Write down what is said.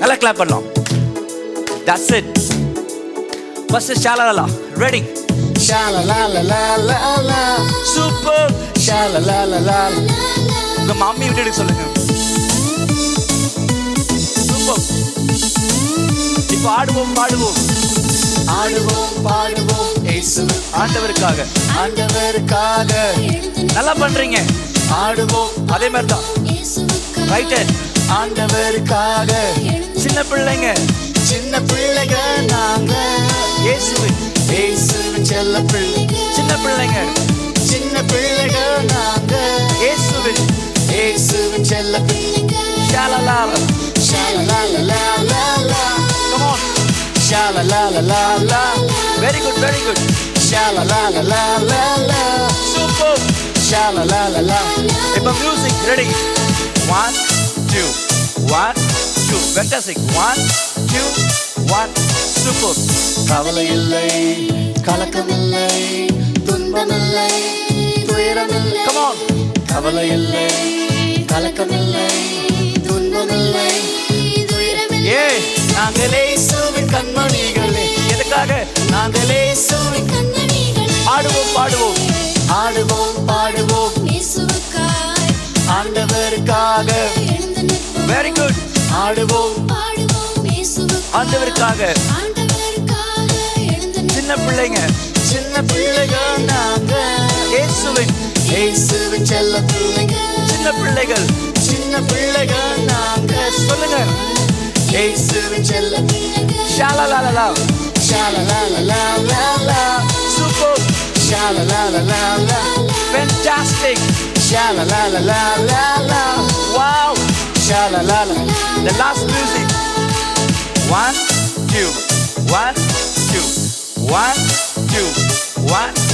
நல்லா கிளாப் பண்ணலாம். That's it first sha la la ready Sha la la la la la la. Super Sha la la la la. உங்க mummy விட்டு சொல்லுங்க. Super இப்போ ஆடுவோம் பாடுவோம். ஆடுவோம் பாடுவோம் இயேசு ஆண்டவருக்காக. ஆண்டவருக்காக. நல்லா பண்றீங்க. ஆடுவோம். அதே மாதிரி தான் ரைட் ஆண்டவருக்காக. சின்ன பிள்ளைங்க. சின்ன பிள்ளைங்க நாங்க. இயேசுவின் இயேசுவின் செல்ல பிள்ளைங்க சின்ன பிள்ளைங்க. சின்ன பிள்ளைங்க நாங்க. இயேசுவின் இயேசுவின் செல்ல பிள்ளைங்க sha la la la. Sha la la la la come on sha la la la la. Very good very good sha la la la la super sha la la la. இப்ப music ready 1 2 1 two. Fantastic. One, two, one. Super. கவலை இல்லை கலக்கம் இல்லை துன்பம் இல்லை துயரம் இல்லை கவலை இல்லை கலக்கம் இல்லை துன்பம் இல்லை துயரம் இல்லை நாங்களே சூவின் கண்மணிகளே. எதுக்காக? நாங்களே சூவின் கண்மணிகளே. ஆடுவோம் பாடுவோம். ஆடுவோம் பாடுவோம். ஆண்டவருக்காக. ஆடுவோம் ஆண்டவருக்காக. சின்ன பிள்ளைங்க சின்ன பிள்ளைகள் நாங்க இயேசுவின். இயேசுவின் செல்ல பிள்ளைங்க. சின்ன பிள்ளைகள். சின்ன பிள்ளைகள் நாங்க. சொல்லுங்க. இயேசுவின் செல்ல sha la la la. Sha la la la la super. Sha la la la la. Fantastic sha la la la la wow sha la la The last music. One, two, one, two, one, two, one.